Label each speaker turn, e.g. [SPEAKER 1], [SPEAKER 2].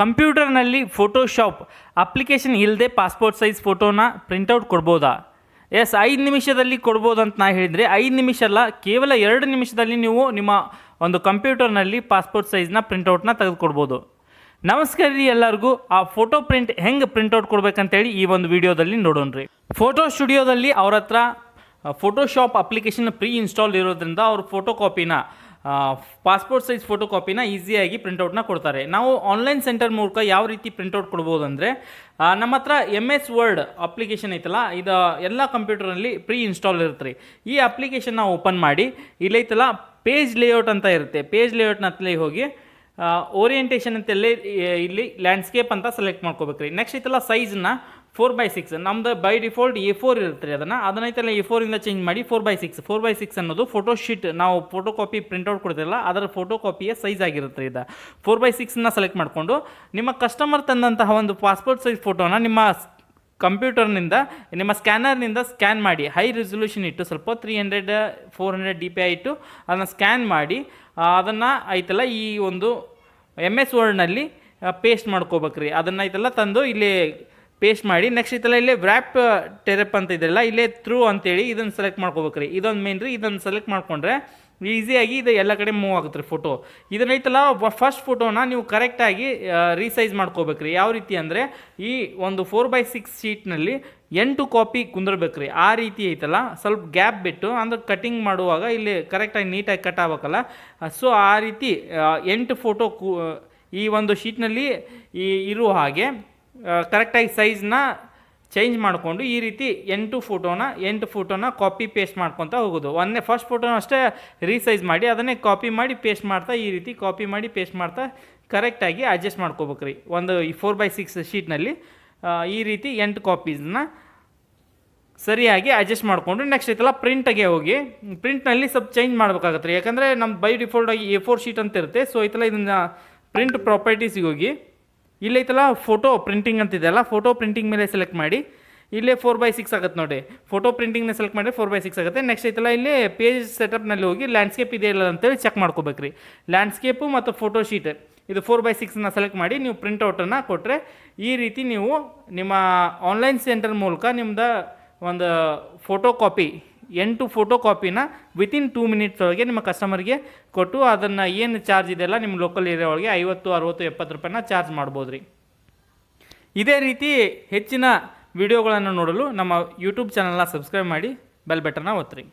[SPEAKER 1] ಕಂಪ್ಯೂಟರ್ನಲ್ಲಿ Photoshop, application ಇಲ್ಲದೆ passport size ಫೋಟೋನ ಪ್ರಿಂಟೌಟ್ ಕೊಡ್ಬೋದಾ? ಎಸ್, ಐದು ನಿಮಿಷದಲ್ಲಿ ಕೊಡ್ಬೋದು ಅಂತ ನಾ ಹೇಳಿದರೆ, ಐದು ನಿಮಿಷ ಅಲ್ಲ ಕೇವಲ ಎರಡು ನಿಮಿಷದಲ್ಲಿ ನೀವು ನಿಮ್ಮ ಒಂದು ಕಂಪ್ಯೂಟರ್ನಲ್ಲಿ ಪಾಸ್ಪೋರ್ಟ್ ಸೈಜ್ನ ಪ್ರಿಂಟೌಟ್ನ ತೆಗೆದುಕೊಡ್ಬೋದು. ನಮಸ್ಕಾರ ರೀ ಎಲ್ಲರಿಗೂ, ಆ ಫೋಟೋ ಪ್ರಿಂಟ್ ಹೆಂಗೆ ಪ್ರಿಂಟೌಟ್ ಕೊಡ್ಬೇಕಂತೇಳಿ ಈ ಒಂದು ವಿಡಿಯೋದಲ್ಲಿ ನೋಡೋಣ ರೀ. ಫೋಟೋ ಸ್ಟುಡಿಯೋದಲ್ಲಿ ಅವ್ರ ಹತ್ರ ಫೋಟೋಶಾಪ್ ಅಪ್ಲಿಕೇಶನ್ ಪ್ರೀ ಇನ್ಸ್ಟಾಲ್ ಇರೋದ್ರಿಂದ ಅವ್ರ ಫೋಟೋ ಕಾಪಿನ ಪಾಸ್ಪೋರ್ಟ್ ಸೈಜ್ ಫೋಟೋ ಕಾಪಿನ ಈಸಿಯಾಗಿ ಪ್ರಿಂಟೌಟ್ನ ಕೊಡ್ತಾರೆ. ನಾವು ಆನ್ಲೈನ್ ಸೆಂಟರ್ ಮೂಲಕ ಯಾವ ರೀತಿ ಪ್ರಿಂಟೌಟ್ ಕೊಡ್ಬೋದು ಅಂದರೆ ನಮ್ಮ ಹತ್ರ ಎಂ ಎಸ್ ವರ್ಡ್ ಅಪ್ಲಿಕೇಶನ್ ಐತಲ್ಲ, ಇದು ಎಲ್ಲ ಕಂಪ್ಯೂಟರ್ನಲ್ಲಿ ಪ್ರೀ ಇನ್ಸ್ಟಾಲ್ ಇರುತ್ತೆ ರೀ. ಈ ಅಪ್ಲಿಕೇಶನ್ನ ಓಪನ್ ಮಾಡಿ ಇಲ್ಲೈತಲ್ಲ ಪೇಜ್ ಲೇಔಟ್ ಅಂತ ಇರುತ್ತೆ. ಪೇಜ್ ಲೇಔಟ್ನ ಹತ್ತಲೇ ಹೋಗಿ ಓರಿಯೆಂಟೇಷನ್ ಅಂತೆಲ್ಲೇ ಇಲ್ಲಿ ಲ್ಯಾಂಡ್ಸ್ಕೇಪ್ ಅಂತ ಸೆಲೆಕ್ಟ್ ಮಾಡ್ಕೋಬೇಕ್ರಿ. ನೆಕ್ಸ್ಟ್ ಐತಲ್ಲ ಸೈಜ್ನ ಫೋರ್ ಬೈ ಸಿಕ್ಸ್ ನಮ್ದು ಬೈ ಡಿಫಾಲ್ಟ್ ಎ ಫೋರ್ ಇರುತ್ತೆ ಅದನ್ನು. ಅದನ್ನೈತಲ್ಲ ಎ ಫೋರಿಂದ ಚೇಂಜ್ ಮಾಡಿ four by six four by six ಅನ್ನೋದು ಫೋಟೋ ಶೀಟ್ ನಾವು ಫೋಟೋ ಕಾಪಿ ಪ್ರಿಂಟ್ಔಟ್ ಕೊಡ್ತಿರಲ್ಲ, ಅದರ ಫೋಟೋ ಕಾಪಿಯ ಸೈಜ್ ಆಗಿರುತ್ತೆ ಇದು. ಫೋರ್ ಬೈ ಸಿಕ್ಸ್ನ ಸೆಲೆಕ್ಟ್ ಮಾಡಿಕೊಂಡು, ನಿಮ್ಮ ಕಸ್ಟಮರ್ ತಂದಂತಹ ಒಂದು ಪಾಸ್ಪೋರ್ಟ್ ಸೈಜ್ ಫೋಟೋನ ನಿಮ್ಮ ಕಂಪ್ಯೂಟರ್ನಿಂದ ನಿಮ್ಮ ಸ್ಕ್ಯಾನರ್ನಿಂದ ಸ್ಕ್ಯಾನ್ ಮಾಡಿ. ಹೈ ರೆಸೊಲ್ಯೂಷನ್ ಇಟ್ಟು ಸ್ವಲ್ಪ three hundred four hundred D P I ಇಟ್ಟು ಅದನ್ನು ಸ್ಕ್ಯಾನ್ ಮಾಡಿ ಅದನ್ನು ಆಯ್ತಲ್ಲ ಈ ಒಂದು ಎಂ ಎಸ್ ವರ್ಡ್ನಲ್ಲಿ ಪೇಸ್ಟ್ ಮಾಡ್ಕೋಬೇಕ್ರಿ. ಅದನ್ನು ಆಯ್ತಲ್ಲ ತಂದು ಇಲ್ಲಿ ಪೇಸ್ಟ್ ಮಾಡಿ ನೆಕ್ಸ್ಟ್ ಇತ್ತಲ್ಲ ಇಲ್ಲೇ ವ್ರ್ಯಾಪ್ ಟೆರಪ್ ಅಂತ ಇದೆಯಲ್ಲ, ಇಲ್ಲೇ ಥ್ರೂ ಅಂತೇಳಿ ಇದನ್ನು ಸೆಲೆಕ್ಟ್ ಮಾಡ್ಕೋಬೇಕ್ರಿ. ಇದೊಂದು ಮೇನ್ ರೀ, ಇದನ್ನು ಸೆಲೆಕ್ಟ್ ಮಾಡಿಕೊಂಡ್ರೆ ಈಸಿಯಾಗಿ ಇದು ಎಲ್ಲ ಕಡೆ ಮೂವ್ ಆಗುತ್ತೆ ರೀ ಫೋಟೋ ಇದನ್ನೈತಲ್ಲ ಫಸ್ಟ್ ಫೋಟೋನ ನೀವು ಕರೆಕ್ಟಾಗಿ ರೀಸೈಜ್ ಮಾಡ್ಕೋಬೇಕ್ರಿ. ಯಾವ ರೀತಿ ಅಂದರೆ, ಈ ಒಂದು ಫೋರ್ ಬೈ ಸಿಕ್ಸ್ ಶೀಟ್ನಲ್ಲಿ ಎಂಟು ಕಾಪಿ ಕುಂದಿರ್ಬೇಕ್ರಿ. ಆ ರೀತಿ ಐತಲ್ಲ, ಸ್ವಲ್ಪ ಗ್ಯಾಪ್ ಬಿಟ್ಟು, ಅಂದ್ರೆ ಕಟಿಂಗ್ ಮಾಡುವಾಗ ಇಲ್ಲಿ ಕರೆಕ್ಟಾಗಿ ನೀಟಾಗಿ ಕಟ್ ಆಗ್ಬೇಕಲ್ಲ. ಸೊ ಆ ರೀತಿ ಎಂಟು ಫೋಟೋ ಈ ಒಂದು ಶೀಟ್ನಲ್ಲಿ ಈ, ಇರುವ ಹಾಗೆ ಕರೆಕ್ಟಾಗಿ ಸೈಜ್ನ ಚೇಂಜ್ ಮಾಡಿಕೊಂಡು ಈ ರೀತಿ ಎಂಟು ಫೋಟೋನ ಎಂಟು ಫೋಟೋನ ಕಾಪಿ ಪೇಸ್ಟ್ ಮಾಡ್ಕೊತ ಹೋಗೋದು. ಒಂದೇ ಫಸ್ಟ್ ಫೋಟೋನ ಅಷ್ಟೇ ರೀಸೈಜ್ ಮಾಡಿ, ಅದನ್ನೇ ಕಾಪಿ ಮಾಡಿ ಪೇಸ್ಟ್ ಮಾಡ್ತಾ ಈ ರೀತಿ ಕಾಪಿ ಮಾಡಿ ಪೇಸ್ಟ್ ಮಾಡ್ತಾ ಕರೆಕ್ಟಾಗಿ ಅಡ್ಜಸ್ಟ್ ಮಾಡ್ಕೋಬೇಕ್ರಿ. ಒಂದು ಈ ಫೋರ್ ಬೈ ಸಿಕ್ಸ್ ಶೀಟ್ನಲ್ಲಿ ಈ ರೀತಿ ಎಂಟು ಕಾಪೀಸ್ನ ಸರಿಯಾಗಿ ಅಡ್ಜಸ್ಟ್ ಮಾಡಿಕೊಂಡು ನೆಕ್ಸ್ಟ್ ಐತಲ್ಲ ಪ್ರಿಂಟ್ಗೆ ಹೋಗಿ ಪ್ರಿಂಟ್ನಲ್ಲಿ ಸ್ವಲ್ಪ ಚೇಂಜ್ ಮಾಡಬೇಕಾಗತ್ತೆ ರೀ. ಯಾಕಂದರೆ ನಮ್ಮ ಬೈ ಡಿಫಾಲ್ಟ್ ಆಗಿ ಎ ಫೋರ್ ಶೀಟ್ ಅಂತ ಇರುತ್ತೆ. ಸೊ ಐತಲ್ಲ ಇದನ್ನು ಪ್ರಿಂಟ್ ಪ್ರಾಪರ್ಟೀಸಿಗೆ ಹೋಗಿ ಇಲ್ಲೈತಲ್ಲ ಫೋಟೋ ಪ್ರಿಂಟಿಂಗ್ ಅಂತಿದೆಯಲ್ಲ ಫೋಟೋ ಪ್ರಿಂಟಿಂಗ್ ಮೇಲೆ ಸೆಲೆಕ್ಟ್ ಮಾಡಿ. ಇಲ್ಲೇ ಫೋರ್ ಬೈ ಸಿಕ್ಸ್ ಆಗುತ್ತೆ ನೋಡಿ. ಫೋಟೋ ಪ್ರಿಂಟಿಂಗ್ನ ಸೆಲೆಕ್ಟ್ ಮಾಡಿ ಫೋರ್ ಬೈ ಸಿಕ್ಸ್ ಆಗುತ್ತೆ. ನೆಕ್ಸ್ಟ್ ಐತಲ್ಲ, ಇಲ್ಲಿ ಪೇಜ್ ಸೆಟಪ್ನಲ್ಲಿ ಹೋಗಿ ಲ್ಯಾಂಡ್ಸ್ಕೇಪ್ ಇದೆ ಇಲ್ಲ ಅಂತೇಳಿ ಚೆಕ್ ಮಾಡ್ಕೋಬೇಕ್ರಿ. ಲ್ಯಾಂಡ್ಸ್ಕೇಪು ಮತ್ತು ಫೋಟೋ ಶೀಟ್ ಇದು ಫೋರ್ ಬೈ ಸಿಕ್ಸ್ನ ಸೆಲೆಕ್ಟ್ ಮಾಡಿ ನೀವು ಪ್ರಿಂಟೌಟನ್ನು ಕೊಟ್ಟರೆ ಈ ರೀತಿ ನೀವು ನಿಮ್ಮ ಆನ್ಲೈನ್ ಸೆಂಟರ್ ಮೂಲಕ ನಿಮ್ದು ಒಂದು ಫೋಟೋ ಕಾಪಿ ಎಂಟು ಫೋಟೋ ಕಾಪಿನ ವಿತಿನ್ ಟೂ ಮಿನಿಟ್ಸ್ ಒಳಗೆ ನಿಮ್ಮ ಕಸ್ಟಮರ್ಗೆ ಕೊಟ್ಟು ಅದನ್ನು ಏನು ಚಾರ್ಜ್ ಇದೆಯಲ್ಲ ನಿಮ್ಮ ಲೋಕಲ್ ಏರಿಯಾ ಒಳಗೆ ಐವತ್ತು, ಅರುವತ್ತು, ಎಪ್ಪತ್ತು ರೂಪಾಯಿನ ಚಾರ್ಜ್ ಮಾಡ್ಬೋದು ರೀ. ಇದೇ ರೀತಿ ಹೆಚ್ಚಿನ ವಿಡಿಯೋಗಳನ್ನು ನೋಡಲು ನಮ್ಮ ಯೂಟ್ಯೂಬ್ ಚಾನಲ್ನ ಸಬ್ಸ್ಕ್ರೈಬ್ ಮಾಡಿ ಬೆಲ್ ಬಟನ್ನ ಒತ್ತಿರಿ